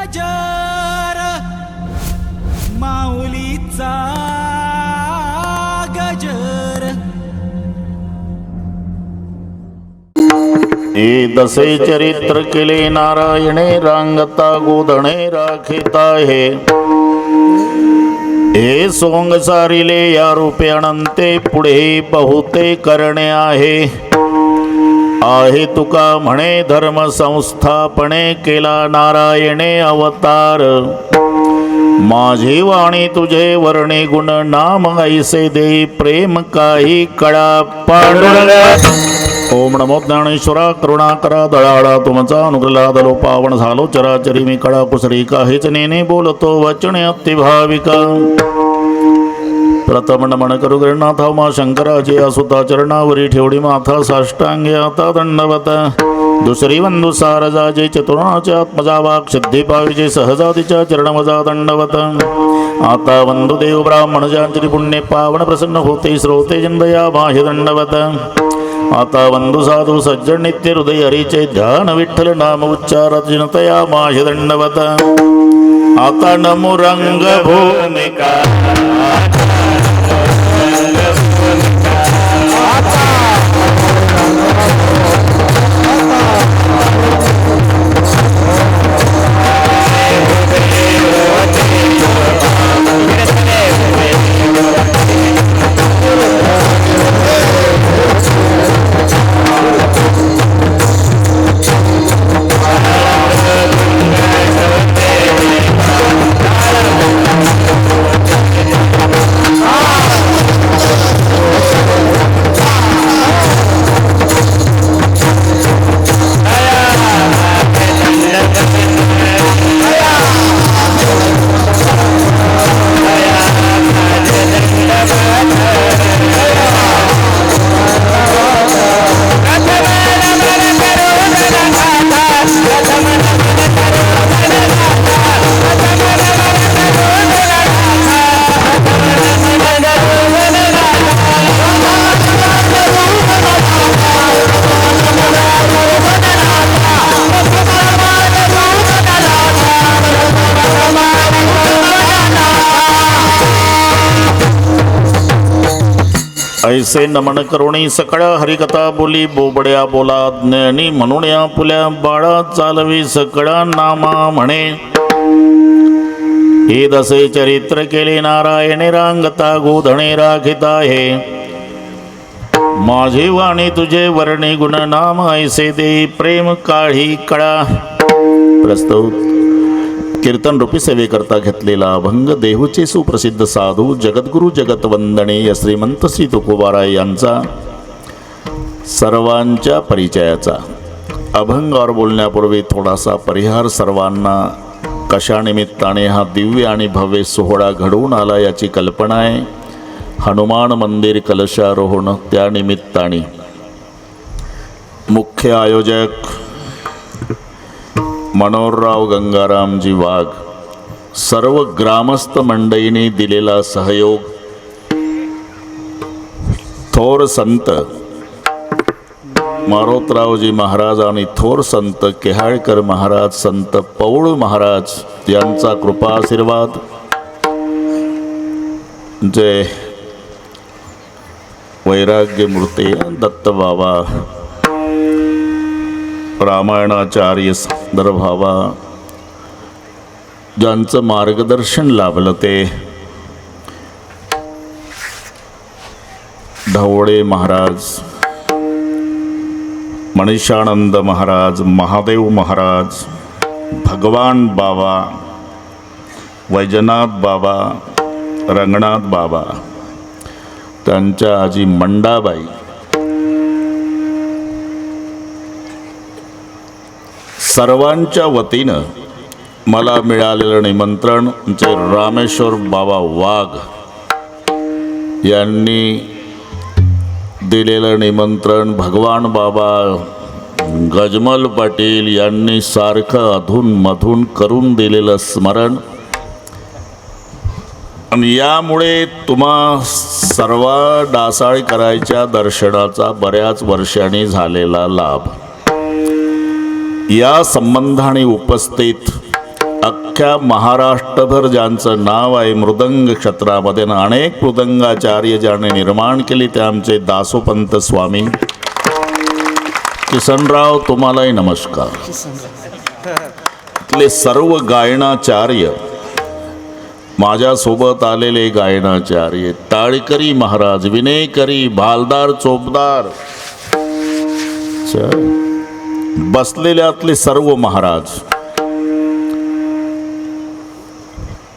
गजर माऊलीचा गजर. हे दसे चरित्र केले नारायणे रांगता गोधणे राखिता हे. हे सोंग सारिले या रूपे अनंते पुढे बहुते करणे आहे. आहे तुका म्हणे धर्म संस्थापणे केला नारायणे अवतार. माझी वाणी तुझे वर्णे गुण नाम ऐसे दे प्रेम काही कळा पांडुरंग. ओम नमो ज्ञानेश्वरा करुणाकरा दळाळा तुमचा अनुग्रला दलो पावन झालो चराचरी मी कळा कुसरी काहीच नेने बोलतो वचने अतिभाविका. प्रथमण नमन करू मा शंकराचे असुता चरणावरी ठेवडी माथा साष्टांगे आता दंडवत दुसरी वंदू सारजाचे चतुर्णाचे आत्मजा वाक सिद्धी पाविजे सहजातीच्या चरणमजा दंडवत आता वंदू देव ब्राह्मण पुण्य पावन प्रसन्न होते श्रोते जिंदया बाह्य दंडवत आता वंदू साधू सज्जन नित्य हृदय हरीचे ध्यान विठ्ठल नाम उच्चारत जनतया माह्य दंडवत आता नमो रंग ऐसे नमन करुणी सकळ हरिकथा बोली बोबड्या बोला ज्ञानी म्हणून या पुल्या बाळा चालवी सकळा नामा म्हणे. हे दसे चरित्र केले नारायणे रांगता गोधणे राखिता हे माझी वाणी तुझे वर्णे गुण नाम ऐसे दे प्रेम काळी कळा. प्रस्तुत कीर्तन रूपी सेवेकरता घेतलेला अभंग देहूचे सुप्रसिद्ध साधू जगद्गुरु जगतवंदनीय श्रीमंत श्री तुकोबाराय यांचा सर्वांच्या परिचयाचा. अभंगावर बोलण्यापूर्वी थोडासा परिहार सर्वांना. कशा निमित्ताने हा दिव्य आणि भव्य सोहळा घडवून आला याची कल्पना आहे. हनुमान मंदिर कलशारोहण त्या निमित्ताने. मुख्य आयोजक मनोहरराव गंगारामजी वाघ सर्व ग्रामस्थ मंडळींनी दिलेला सहयोग. थोर संत मारोतरावजी महाराज आणि थोर संत केहाळकर महाराज संत पौळ महाराज यांचा कृपा आशीर्वाद जय. वैराग्य मूर्ती दत्तबाबा रामायणाचार्य सुंदर भावा ज्यांचं मार्गदर्शन लाभलं ते ढवळे महाराज मनीषानंद महाराज महादेव महाराज भगवान बाबा वैजनाथ बाबा रंगनाथ बाबा त्यांच्या आजी मंडाबाई सर्वांच्या वतीनं मला मिळालेलं निमंत्रण म्हणजे रामेश्वर बाबा वाघ यांनी दिलेलं निमंत्रण भगवान बाबा गजमल पाटील यांनी सारखं अधूनमधून करून दिलेलं स्मरण. आणि यामुळे तुम्हा सर्व डासाळी करायच्या दर्शनाचा बऱ्याच वर्षांनी झालेला लाभ. या संबंधाने उपस्थित अख्ख्या महाराष्ट्रभर ज्यांचं नाव आहे मृदंग क्षेत्रामध्ये ना अनेक मृदंगाचार्य ज्याने निर्माण केले ते आमचे दासोपंत स्वामी. किसनराव तुम्हालाही नमस्कार. इथले सर्व गायनाचार्य माझ्यासोबत आलेले गायनाचार्य ताळकरी महाराज विनयकरी भालदार चोपदार. बसलेल्यातले सर्व महाराज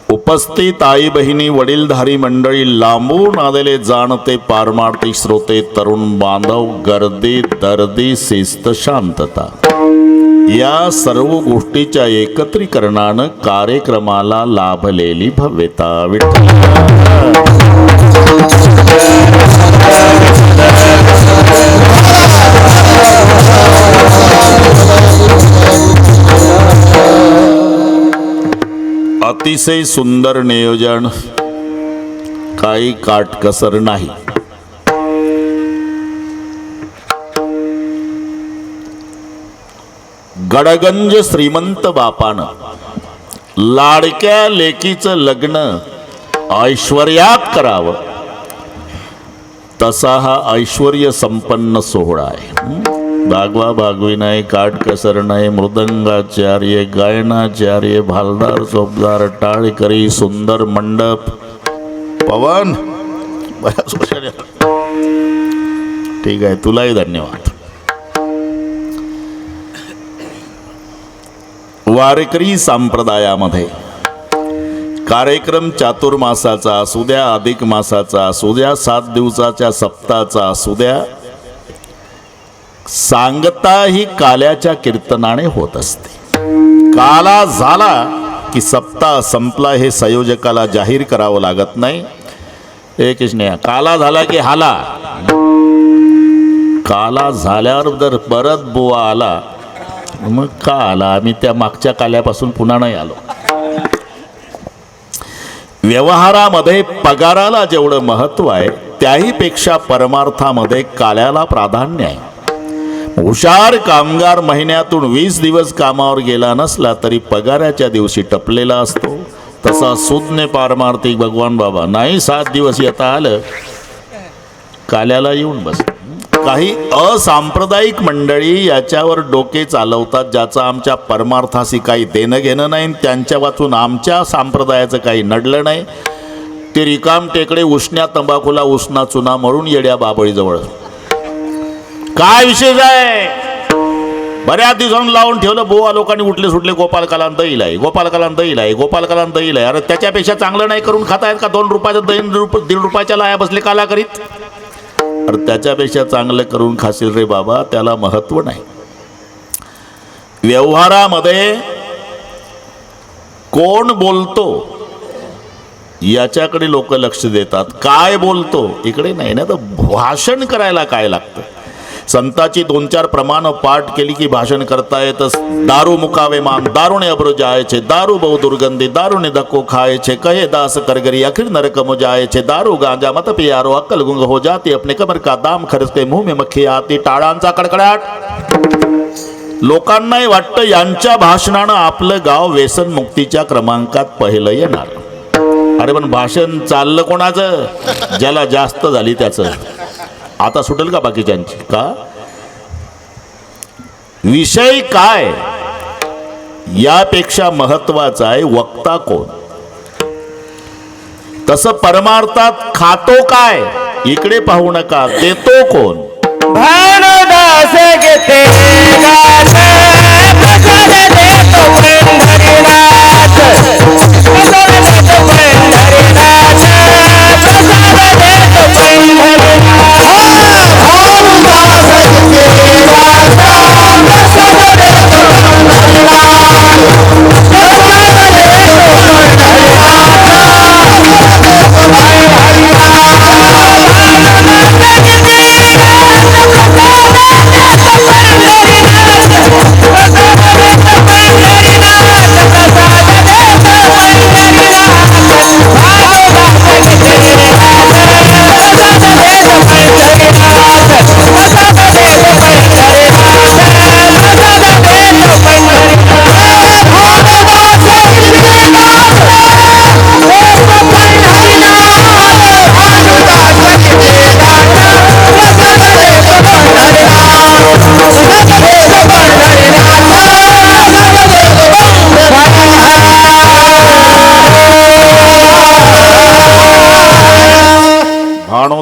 उपस्थित आई बहिणी वडीलधारी मंडळी लांबून आलेले जाणते पारमार्थिक श्रोते तरुण बांधव गर्दी दर्दी शिस्त शांतता. या सर्व गोष्टीच्या एकत्रीकरणानं कार्यक्रमाला लाभलेली भव्यता विठ्ठल अतिशय सुंदर नियोजन काही काटकसर नाही. गडगंज श्रीमंत बापानं लाडक्या लेकीचं लग्न ऐश्वर्यात करावं. तसा हा ऐश्वर्य संपन्न सोहळा आहे. दागवा बागवी भागवी नाही काटकसर नाही मृदंगाचार्य गायनाचार्य भालदार चोपदार टाळकरी सुंदर मंडप. पवन बऱ्याच वर्षाने ठीक आहे तुलाही धन्यवाद. वारकरी संप्रदायामध्ये कार्यक्रम चातुर्मासाचा असू द्या अधिक मासाचा असू द्या सात दिवसाच्या सप्ताहाचा असू द्या सांगता ही काल्याच्या कीर्तनाने होत असते. काला झाला की सप्ताह संपला हे संयोजकाला जाहीर करावं लागत नाही. हे कृष्ण काला झाला की हाला? काला झाल्यावर जर परत बुवा आला मग का आला? आम्ही त्या मागच्या काल्यापासून पुन्हा नाही आलो. व्यवहारामध्ये पगाराला जेवढं महत्त्व आहे त्याही पेक्षा परमार्थामध्ये काल्याला प्राधान्य आहे. हुशार कामगार महिन्यातून वीस दिवस कामावर गेला नसला तरी पगाराच्या दिवशी टपलेला असतो. तसा सुज्ञ पारमार्थिक भगवान बाबा. नाही सात दिवस येता आलं काल्याला येऊन बस काही असांप्रदायिक मंडळी याच्यावर डोके चालवतात ज्याचं आमच्या परमार्थाशी काही देणं घेणं नाही आणि त्यांच्या वाचून आमच्या संप्रदायाचं काही नडलं नाही. ते रिकाम टेकडे उष्ण्या तंबाखूला उष्णा चुना मरून येड्या बाबळीजवळ काय विशेष आहे? बऱ्याच दिवसांनी लावून ठेवलं बोवा लोकांनी उठले सुटले गोपाल कलांत दहील आहे गोपाल कलांत दहील आहे गोपाल कलांत दहील आहे. अरे त्याच्यापेक्षा चांगलं नाही करून खातायत का? दोन रुपयाचं दही रुप दीड रुपयाच्या लाया बसले काला करीत अरे त्याच्यापेक्षा चांगलं करून खाशील रे बाबा त्याला महत्त्व नाही. व्यवहारामध्ये कोण बोलतो याच्याकडे लोक लक्ष देतात. काय बोलतो? इकडे नाही ना तर भाषण करायला काय लागतं? संताची दोन चार प्रमाण पाठ केली की भाषण करता येतच. दारू मुकावे मान दारुणे अब्रो जायचे दारू बहु दुर्गंधी दारुणे धक्को खायचे कहे दास करगरी अखिर नरक मो जायचे दारू गांजा मत पियारो अक्कल गुंग हो जाती अपने कमर का दाम खरच के मुंह में मक्खी आती टाळांचा कडकडाट. लोकांनाही वाटतं यांच्या भाषणानं आपलं गाव व्यसन मुक्तीच्या क्रमांकात पहिलं येणार. अरे पण भाषण चाललं कोणाचं? ज्याला जास्त झाली त्याचं. आता सुटेल का बाकीच्यांची? का? विषय काय? यापेक्षा महत्त्वाचा आहे वक्ता कोण? तसं परमार्थात खातो काय? इकडे पाहू नका. देतो कोण? भानुदास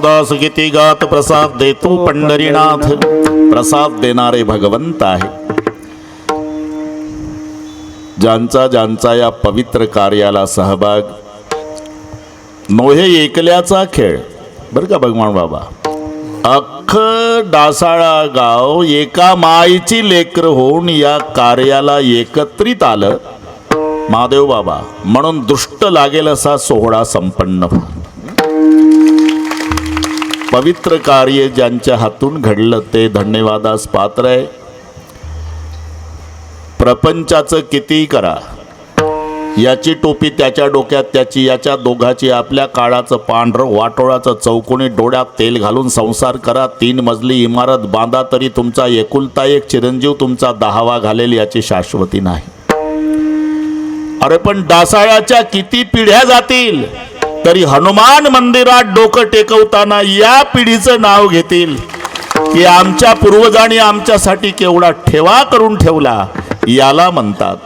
दास किती गात प्रसाद देतो पंढरीनाथ. प्रसाद देणारे भगवंत आहे. ज्यांचा ज्यांचा या पवित्र कार्याला सहभाग. नोहे एकल्याचा खेळ. बरं का भगवान बाबा? अख्ख डासाळा गाव एका माईची लेकर होऊन या कार्याला एकत्रित आलं. महादेव बाबा म्हणून दुष्ट लागेल असा सोहळा संपन्न व्हा. पवित्र कार्य ज्यांच्या हातून घडलं ते धन्यवादास पात्र आहे. प्रपंचाचं कितीही करा याची टोपी त्याच्या डोक्यात त्याची याच्या दोघाची आपल्या काळाचं पांढरं वाटोळाचं चौकोनी डोळ्यात तेल घालून संसार करा. तीन मजली इमारत बांधा तरी तुमचा एकुलता एक चिरंजीव तुमचा दहावा घालेल याची शाश्वती नाही. अरे पण डासाळ्याच्या किती पिढ्या जातील? तरी हनुमान मंदिरात डोकं टेकवताना या पिढीचं नाव घेतील. की आमच्या पूर्वजांनी आमच्यासाठी केवढा ठेवा करून ठेवला याला म्हणतात.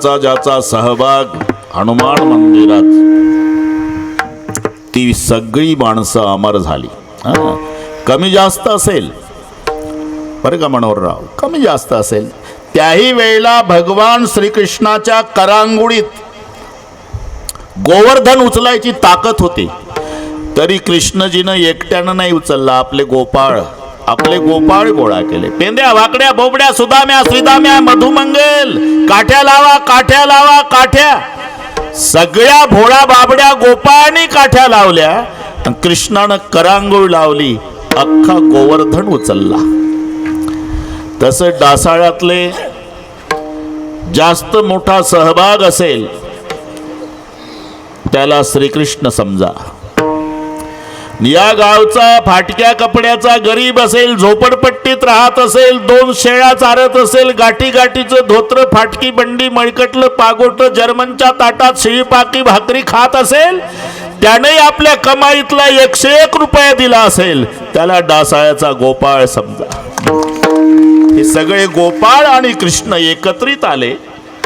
ज्याचा ज्याचा सहभाग हनुमान मंदिरात. ती सगळी माणसं अमर झाली. कमी जास्त असेल. बरं का मनोहरराव? कमी जास्त असेल. त्याही वेळेला भगवान श्रीकृष्णाच्या करांगुळीत गोवर्धन उचलायची ताकद होती. तरी कृष्णजीनं एकट्यानं नाही उचलला आपले गोपाळ. आपले गोपाळ गोळा केले. पेंद्या वाकड्या बोबड्या सुदाम्या श्रीदाम्या मधुमंगल. काठ्या लावा काठ्या लावा काठ्या. सगळ्या भोळा बाबड्या गोपाळांनी काठ्या लावल्या कृष्णानं करांगोळ लावली. अख्खा गोवर्धन उचलला. तसं डासाळ्यातले जास्त मोठा सहभाग असेल त्याला श्रीकृष्ण समजा. या गावचा फाटक्या कपड्याचा गरीब असेल झोपडपट्टीत राहत असेल दोन शेळ्या चारत असेल गाठी गाठीचं धोत्र फाटकी बंडी मळकटलं पागोट जर्मनच्या ताटात शिळीपाकी भाकरी खात असेल त्याने आपल्या कमाईतला एकशे एक रुपया दिला असेल. त्याला डासाळ्याचा गोपाळ समजा. हे सगळे गोपाळ आणि कृष्ण एकत्रित आले.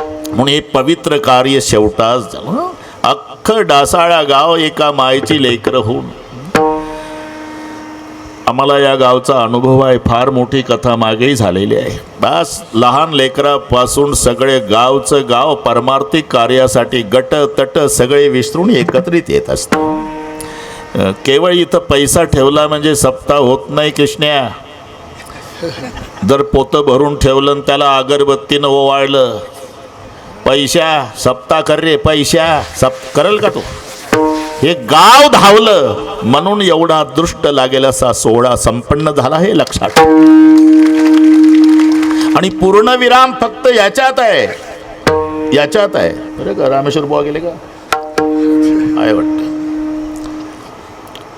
म्हणून हे पवित्र कार्य शेवटाच झालं. अख्खं डासाळा गाव एका मायची लेकर होऊन. आम्हाला या गावचा अनुभव आहे. फार मोठी कथा मागेही झालेली आहे. बस लहान लेकरापासून सगळे गावचं गाव परमार्थिक कार्यासाठी गट तट सगळे विसरून एकत्रित येत असतात. केवळ इथं पैसा ठेवला म्हणजे सप्ताह होत नाही कृष्ण्या. जर पोतं भरून ठेवलं आणि त्याला अगरबत्तीनं ओवाळलं. पैशा सप्ता कर रे पैशा. सप करेल का तू? हे गाव धावलं म्हणून एवढा दृष्ट लागेल असा सोहळा संपन्न झाला हे लक्षात. आणि पूर्णविराम फक्त याच्यात आहे. याच्यात आहे. बरं का रामेश्वर बुवा गेले का? आहे वाटतं.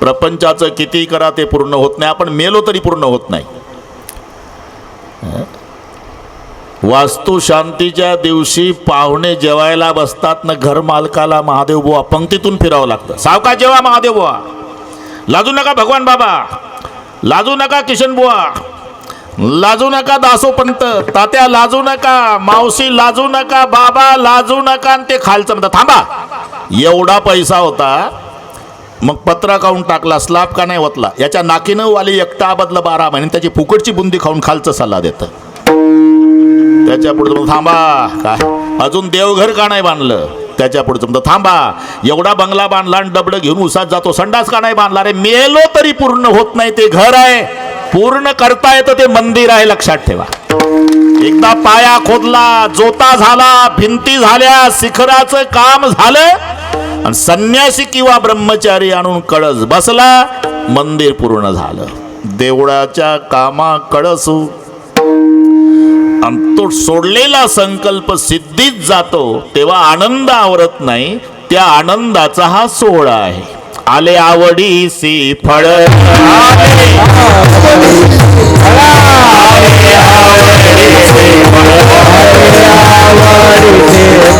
प्रपंचाचं किती करा ते पूर्ण होत नाही. आपण मेलो तरी पूर्ण होत नाही. वास्तू शांतीच्या दिवशी पाहुणे जेवायला बसतात ना घर मालकाला महादेव बुवा पंक्तीतून फिरावं लागतं. सावका जेवा महादेव बुवा. लाजू नका भगवान बाबा. लाजू नका किशन बुवा. लाजू नका दासोपंत. तात्या लाजू नका. मावशी लाजू नका. बाबा लाजू नका आणि ते खालचं म्हणतात. थांबा. एवढा पैसा होता मग पत्रा खाऊन टाकला स्लाब का नाही वतला याच्या नाकीनं वाली एकटा बदला बारा महिने त्याची फुकटची बुंदी खाऊन खालचं सल्ला देतं. त्याच्या पुढे म्हणतो, थांबा. काय? अजून देवघर का नाही बांधलं? त्याच्या पुढे तुमचं थांबा. एवढा बंगला बांधला आणि डबडं घेऊन उसात जातो. संडास का नाही बांधला? रे मेलो तरी पूर्ण होत नाही ते घर आहे. पूर्ण करता येतं ते मंदिर आहे लक्षात ठेवा. एकदा पाया खोदला जोता झाला भिंती झाल्या शिखराचं काम झालं आणि संन्यासी किंवा ब्रह्मचारी आणून कळस बसला मंदिर पूर्ण झालं. देवळाच्या कामा कळसू आणि तो सोडलेला संकल्प सिद्धीत जातो तेव्हा आनंद आवरत नाही त्या आनंदाचा हा सोहळा आहे. आले आवडी सी फळ. गजर